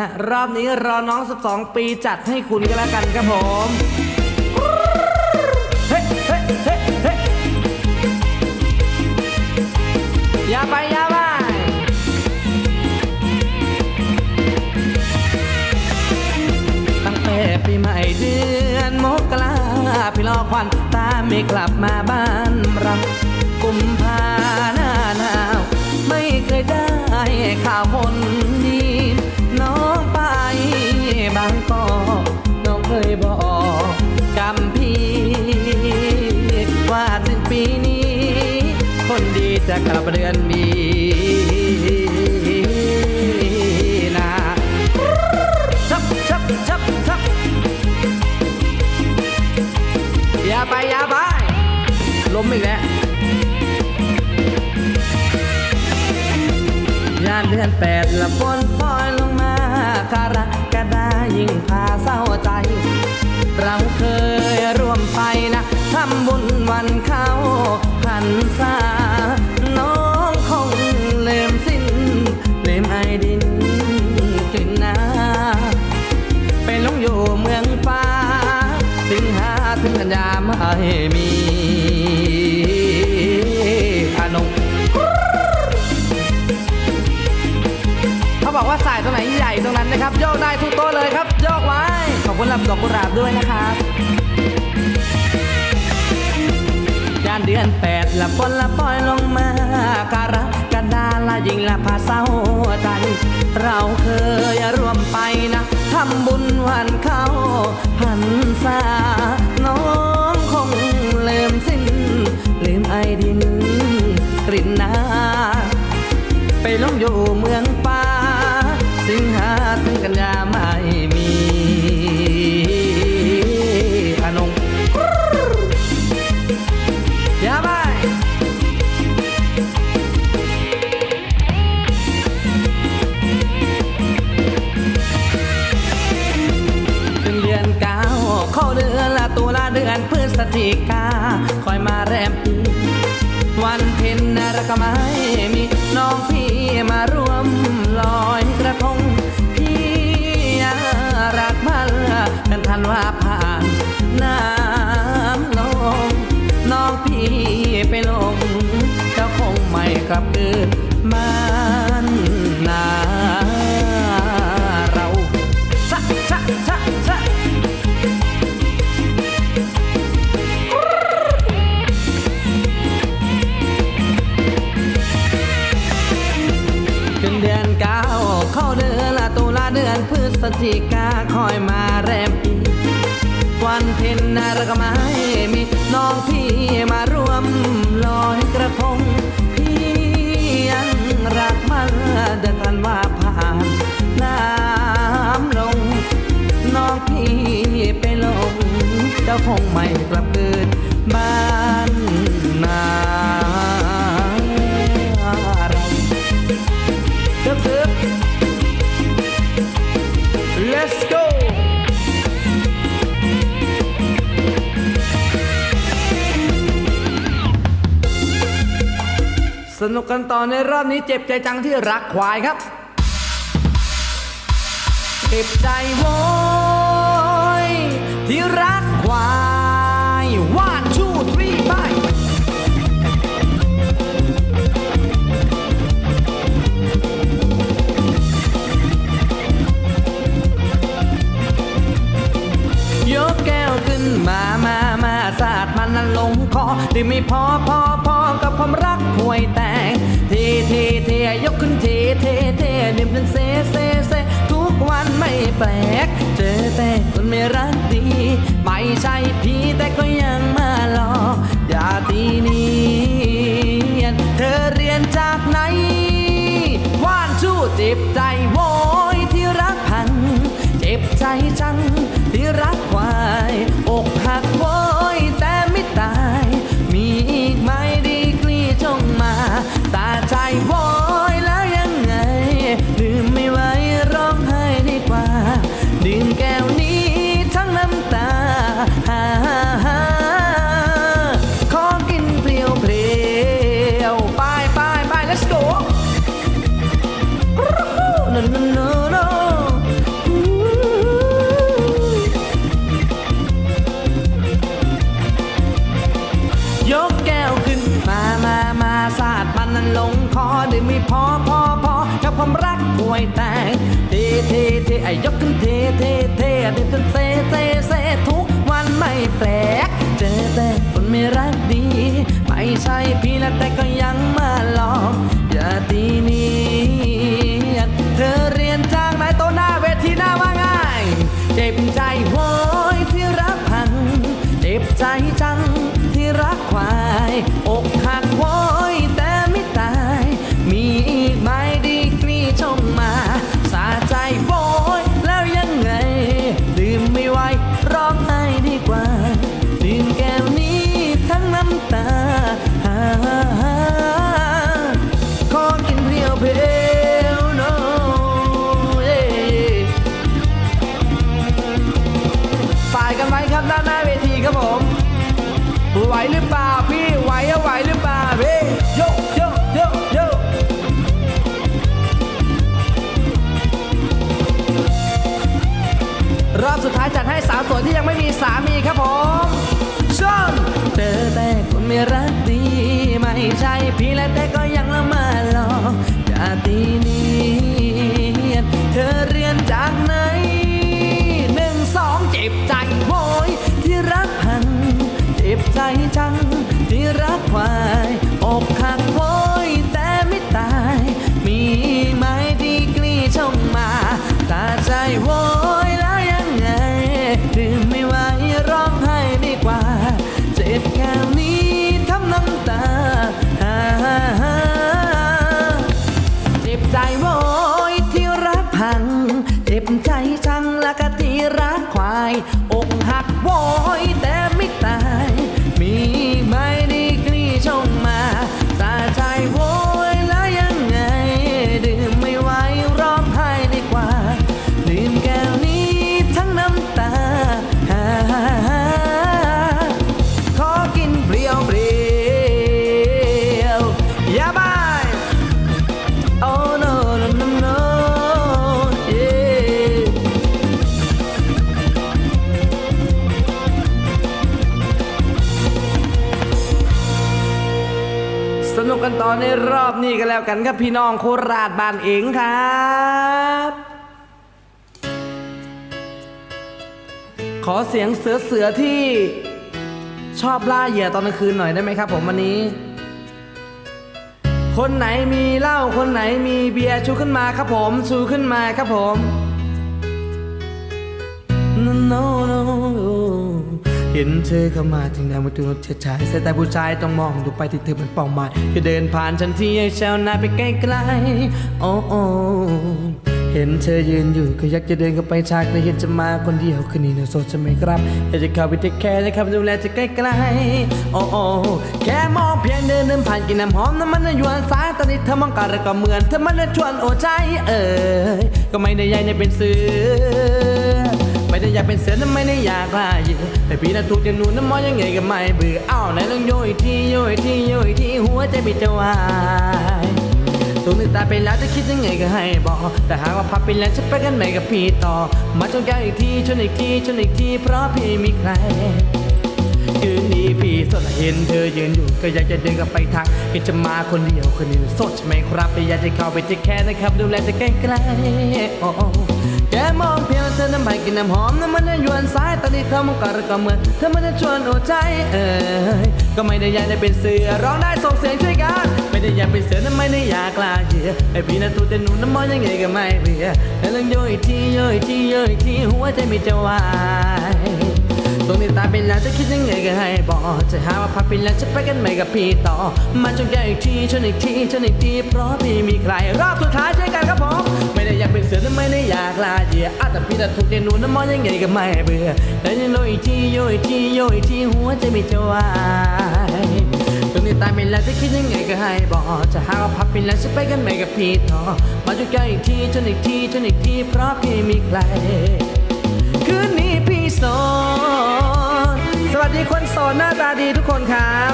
ะรอบนี้รอน้อง 12 ปีจัดให้คุณก็แล้วกันครับผมเฮ้เฮ้เฮ้เฮ้อย่าไปอย่าไปตั้งแต่ปีใหม่เดือนมกราพี่รอควันตาไม่กลับมาบ้านเรา คนดีจะกลับเดือนมีนาชับชับชับชับอย่าไปอย่าไปล้มอีกแล้วยานเดือนแปดละฝนปล่อยลงมาคารกระดายิ่งพาเศร้าใจ เราเคยร่วมไปนะทำบุญวันเข้า พันษาน้องคงเลืมสิ้นเลืมไอดินกลิ่นนาไปหลงอยู่เมืองฟ้าสิงหาถึงกันยาไม่มีอานงเขาบอกว่าสายตรงไหนใหญ่ตรงนั้นนะครับ โยกได้ทุกโต๊ะเลยครับ โยกไว้ ขอบคุณลำดอกกุหลาบด้วยนะครับาเดือนแปดละฝนละปล่อยลงมาการะกระดาละยิงละพาเศร้าใจเราเคยร่วมไปนะทำบุญวันเข้าพันษาน้องคงลืมสิ้น ลืมไอดินกลิ่นนาไปลงอยู่เมือง ศจิกาคอยมาแรมปีวันเพ็ญนะรักไม้มีน้องพี่มาร่วมลอยกระทง พี่รักมันกันทันว่าผ่านน้ำลง น้องพี่ไปลงเจ้าคงไม่กลับคืนบ้านนา ศจิกาคอยมาแรมปีวันเพ็ญนารกไม้มีน้องพี่มาร่วมลอยกระทงพี่ยังรักมันเดินทันว่าผ่านน้ำลง น้องพี่ไปลง เจ้าคงไม่กลับคืนบ้าน สนุกกันต่อในรอบนี้เจ็บใจจังที่รักควายครับ เจ็บใจโว้ นั้นลงคอดื่ไม่พอพอพอกับความรักห่วยแตงเทเทเทยกขึ้นเทเทเทดื่มกันเซเซเซทุกวันไม่แปลก เจอแต่คนไม่รักดี ไม่ใช่พี่แต่ก็ยังมาหลอกอย่าตีเนียนเธอเรียนจากไหนว่านชู้เจ็บใจโวยที่รักพัน เจ็บใจจัง ใจ หวหรือเปล่าพี่ไหวอะไหวหรือเปล่าพี่โยโยโยโยรอบสุดท้ายจัดให้สาวสวยที่ยังไม่มีสามีครับผมชนเจอแต่คนไม่รักดีไม่ใช่พี่และแต่ก็ยังละมาหลอกอย่าตีเนียนเธอเรียนจากไหน ใจจังที่รักควาย แล้วกันครับพี่น้องโคราชบ้านเองครับขอเสียงเสือเสือที่ชอบล่าเหยื่อตอนกลางคืนหน่อยได้ไหมครับ ผมวันนี้ คนไหนมีเหล้าคนไหนมีเบียร์ชูขึ้นมาครับผมชูขึ้นมาครับผม no no no เห็นเธอเข้ามาถึงแนวมาดูเฉยชายแต่แต่ผู้ชายต้องมองดูไปที่เธอเป็นเป้าหมายจะเดินผ่านฉันที่ให้แซวหน้าไปไกลๆโอ้โอเห็นเธอยืนอยู่ก็อยากจะเดินเข้าไปชักแต่เห็นจะมาคนเดียวคืนนี้นะโสดใช่ไหมครับอยากจะเข้าไปเทคแคร์นะครับดูแลจะใกล้ๆโอ้โอแค่มองเพียงเดินเดินผ่านกินน้ำหอมน้ำมันยวนสายตอนนี้เธอมองกันแล้วก็เหมือนเธอมันจะชวนโอ้ใจเอ่ยก็ไม่ได้ใหญ่ในเป็นเสือ อยากเป็นเสือนั้นไม่ได้อยากล่าเหยื่อแต่พี่น่ะถูกจะหนูน้ำมอยังไงก็ไม่เบื่ออ้าวไหนลองโยยทีโยยทีโยยที่หัวใจไม่จะวายตรงนึกตาไปแล้วจะคิดยังไงก็ให้บอก แต่หากว่าพับไปแล้วจะไปกันไหนกับพี่ต่อ มาจงแก้อีกทีชนอีกทีชนอีกทีเพราะพี่มีใครคืนนี้พี่สดเห็นเธอยืนอยู่ก็อยากจะเดินกลับไปทักก็จะมาคนเดียวคนนี้สดใช่ไหมครับแต่อยากจะเข้าไปที่แค่นะครับ ดูแลจะใกล้ๆโอ้ แกมองเพียงเธอน้ำใบกินน้ำหอมน้ำมันยวนสายตอนนี้เธอมองกัดก็เหมือนเธอมันจะชวนโอ้ใจเอ้ยก็ไม่ได้อยากจะเป็นเสือร้องได้ส่งเสียงช่วยกันไม่ได้อยากเป็นเสือนั้นไม่ได้อยากลาเหี้ยไอพี่น่ะตัวแต่หนูน้ำมองยังไงก็ไม่เบื่อแล้วลองโยอีกทีโยอีกทีโยอีกทีหัวใจไม่จะวาย ตรงนี้ตายไปแล้วจะคิดยังไงก็ให้บอกจะหาว่าพักไปแล้วจะไปกันไหมกับพี่ต่อ มาจงแก้อีกทีชนอีกทีชนอีกทีเพราะพี่มีใคร รอบสุดท้ายช่วยกันครับผมไม่ได้อยากเป็นเสือและไม่ได้อยากลาเหยื่ออาแต่พี่แต่ถูกเดนูน้ำมองยังไงก็ไม่เบื่อแล้วยังโยอีกทีโยอีกทีโยอีกทีหัวใจไม่จะวายตรงนี้ตายไปแล้วจะคิดยังไงก็ให้บอกจะหาว่าพักไปแล้วจะไปกันไหมกับพี่ต่อ มาจงแก้อีกทีชนอีกทีชนอีกทีเพราะพี่มีใครคืนนี้พี่โสด สวัสดีคนโสดหน้าตาดีทุกคนครับ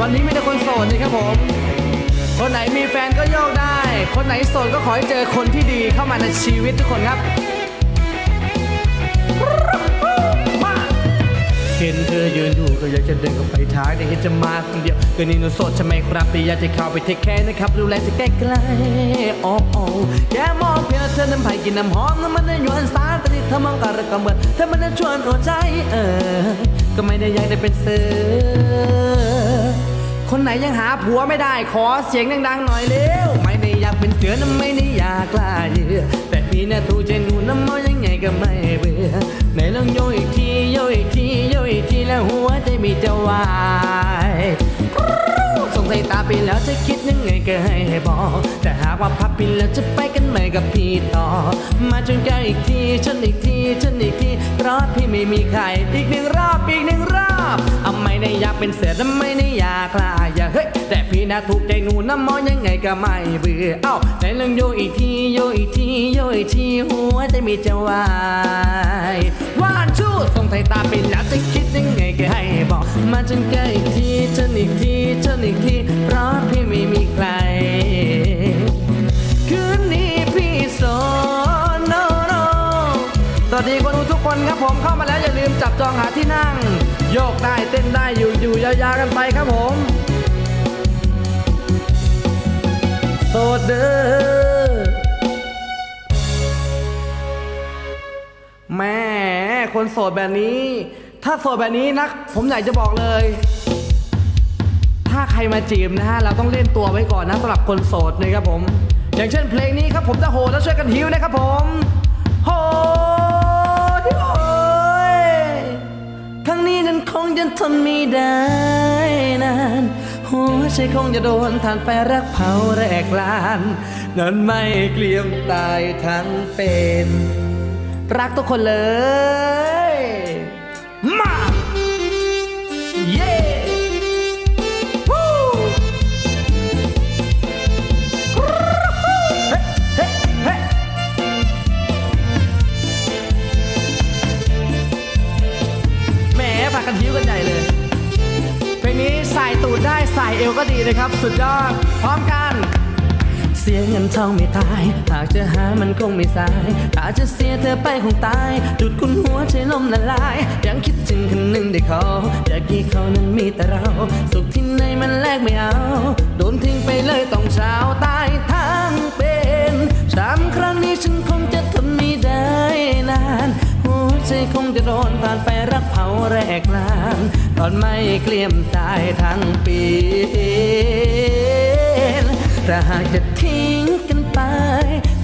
วันนี้มีแต่คนโสดนี่ครับผม คนไหนมีแฟนก็โยกได้ คนไหนโสดก็ขอให้เจอคนที่ดีเข้ามาในชีวิตทุกคนครับ เห็นเธอยืนอยู่ก็อยากจะเดินเข้าไปทักแต่เห็นจะมาคนเดียวก็นี่หนูโสดใช่ไหมครับแต่อยากจะเข้าไปเทคแคร์นะครับดูแลจะใกล้ๆโอ้โอ้แค่มองเพียงเธอน้ำไผ่กินน้ำหอมน้ำมันได้ยวนสารแต่นี่เธอมองกันแล้วก็เหมือนเธอมันจะชวนหัวใจเออ ก็ไม่ได้อยากได้เป็นเสือคนไหนยังหาผัวไม่ได้ขอเสียงดังๆหน่อยเร็วไม่ได้อยากเป็นเสือนะไม่ได้อยากล่าเยื่อแต่พี่น่ะถูกใจหนูน้ำมอยังไงก็ไม่เบื่อไหนลองโยอีกทีโยอีกที ทีแล้วหัวใจมีจะวาย งสัยตาไปแล้วจะคิดยังไงก็ให้บอก แต่หากว่าพับไปแล้วจะไปกันไหมกับพี่ต่อ มาจนใกล้อีกทีฉันอีกทีฉันอีกทีเพราะพี่ไม่มีใครอีกหนึ่งรอบอีกหนึ่งรอบเอาไม่ได้อยากเป็นเสือและไม่ได้อยากลาอย่าเฮ้ยแต่พี่น่ะถูกใจหนูน้ำมอยังไงก็ไม่เบื่อเอ้าไหนลองโยอีกทีโยอีกทีโยอีกทีหัวใจมีจะวายวันชูส่งสายตาไปแล้วจะคิดยังไง ก็ให้บอกมาจนใกล้อีกทีฉันอีกทีฉันอีกทีเพราะพี่ไม่มีใคร คืนนี้พี่โสด no no สวัสดีคนดูทุกคนครับผมเข้ามาแล้วอย่าลืมจับจองหาที่นั่ง โยกได้เต้นได้อยู่อยู่ยาวๆกันไปครับผมโสดเด้อแม่คนโสดแบบนี้ ถ้าโสดแบบนี้นะผมอยากจะบอกเลย ถ้าใครมาจีบนะฮะเราต้องเล่นตัวไว้ก่อนนะสำหรับคนโสดนะครับผม อย่างเช่นเพลงนี้ครับผมจะโหแล้วช่วยกันฮิวนะครับผมโหดิโอยครั้งนี้นั้นคงจะทนไม่ได้นานหัวใจคงจะโดนทานไฟรักเผาแรกลาน นั้นไม่เกลียมตายทั้งเป็น รักทุกคนเลย มาเย้วู้เฮ้เฮ้แหมพากันทิ้วกันใหญ่เลย เพลงนี้ใส่ตูดได้ใส่เอวก็ดีนะครับ สุดยอด พร้อมกัน เสียเงินทองไม่ตาย หากจะหามันคงไม่สาย ถ้าจะเสียเธอไปคงตาย จุดคุณหัวใจลมละลาย ยังคิดถึงคนหนึ่งได้เขา อยากกี่เขานั้นมีแต่เรา สุขที่ไหนมันแลกไม่เอา โดนทิ้งไปเลยต้องเช้าตายทั้งเป็นสามครั้งนี้ฉันคงจะทนไม่ได้นาน หัวใจคงจะโดนผ่านไปรักเผาแรกลานตอนไม่เกลียมตายทั้งปี ถ้าหากจะทิ้งกันไป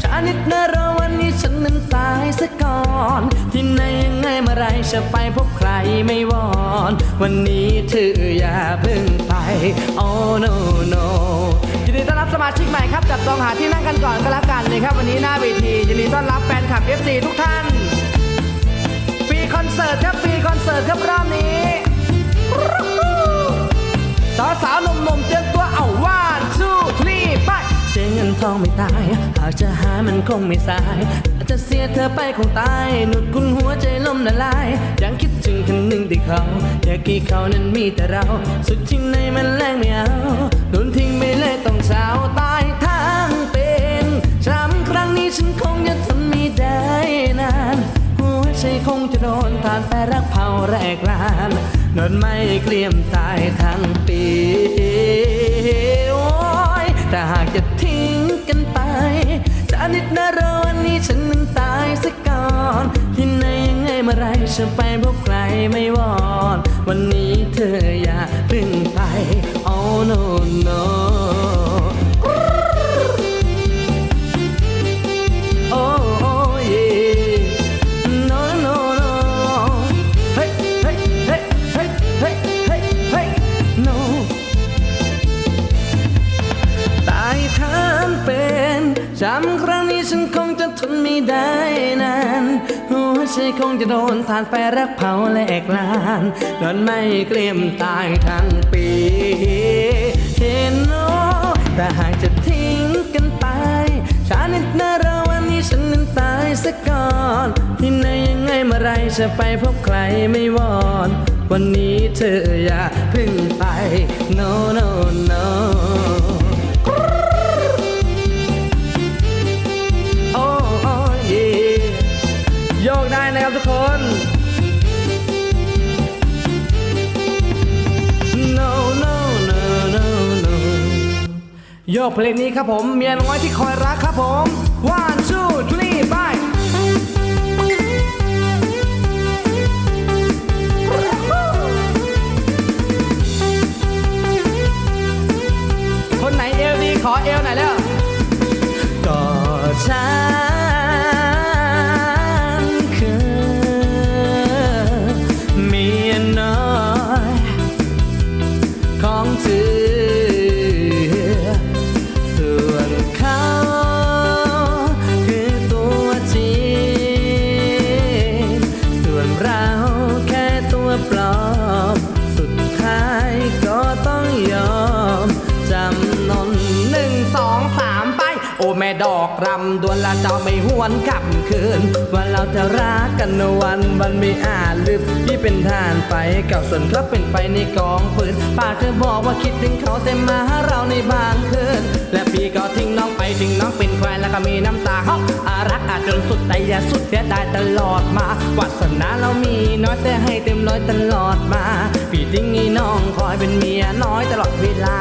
ชานิดนะรอวันนี้ฉันนั้นตายซะก่อน ที่ไหนยังไงเมื่อไรจะไปพบใครไม่วอน วันนี้เธออย่าเพิ่งไป oh no no ยินดีต้อนรับสมาชิกใหม่ครับ จับจองหาที่นั่งกันก่อนก็แล้วกันนะครับ วันนี้หน้าเวทียินดีต้อนรับแฟนคลับ FC ทุกท่านฟรีคอนเสิร์ตครับฟรีคอนเสิร์ตครับรอบนี้ ไม่ตาย หากจะหามันคงไม่สาย อาจจะเสียเธอไปคงตาย หนุดคุณหัวใจล่มละลาย ยังคิดถึงคนหนึ่งที่เขา อยากกี่เขานั้นมีแต่เรา สุดที่ไหนมันแรงไม่เอาโดนทิ้งไปเลยต้องสาวตายทั้งเป็นช้ำครั้งนี้ฉันคงจะทนไม่ได้นาน หัวใจคงจะโดนทานแต่รักเผาแรกลานนอนไม่เกลียมตายทั้งปีโอ้ยแต่หากจะทิ้ง นิดนะรอวันนี้ฉันนั้นตายซะก่อนที่ไหนยังไงเมื่อไรฉันไปพบใครไม่วอน วันนี้เธออย่าพึ่งไป oh no no คงจะโดนทานไปรักเผาแหลกลานนอนไม่เกลี้ยมตายทั้งปีเห็นโนแต่หากจะทิ้งกันไปชานิดนะเราวันนี้ฉันนั้นตายซะก่อนที่ไหนยังไงเมื่อไรจะไปพบใครไม่วอน วันนี้เธออย่าเพึ่งไป no no no คนโยกเพลงนี้ครับผมเมียน้อยที่คอยรักครับผม one two three bye คนไหนเอวดีขอเอวไหน ดอกรำดวนละเจ้าไม่หวนกลับคืน ว่าเราจะรักกันวันวันไม่อาจลืมพี่เป็นทานไฟกับส่วนเขาเป็นไฟในกองฟืนป้าเธอบอกว่าคิดถึงเขาแต่มาหาเราในบางคืนและพี่ก็ทิ้งน้องไปทิ้งน้องเป็นแฟนแล้วก็มีน้ำตาเขาอารักอาจจนสุดแต่อย่าสุดเสียดายตลอดมาวาสนาเรามีน้อยแต่ให้เต็มร้อยตลอดมา พี่ทิ้งให้น้องคอยเป็นเมียน้อยตลอดเวลา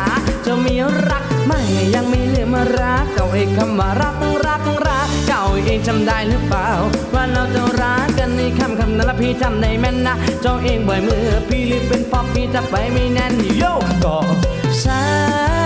จะมีรักไม่ยังไม่ลืมมารักเก่าเองคำว่ารักรักรักเก่าเองจำได้หรือเปล่า ว่าเราจะรักกันในคำคำนั้นละพี่จำได้แม่นนะเจ้าเองบ่อยมือพี่รีบเป็นป๊อปพี่จะไปไม่แน่นโยก็ฉัน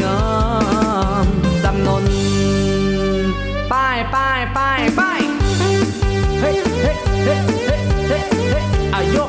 ยอมจำนนป้ายป้ายป้ายป้ายเฮ้เฮ้เฮ้เฮ้เฮ้เฮ้ยอะโยก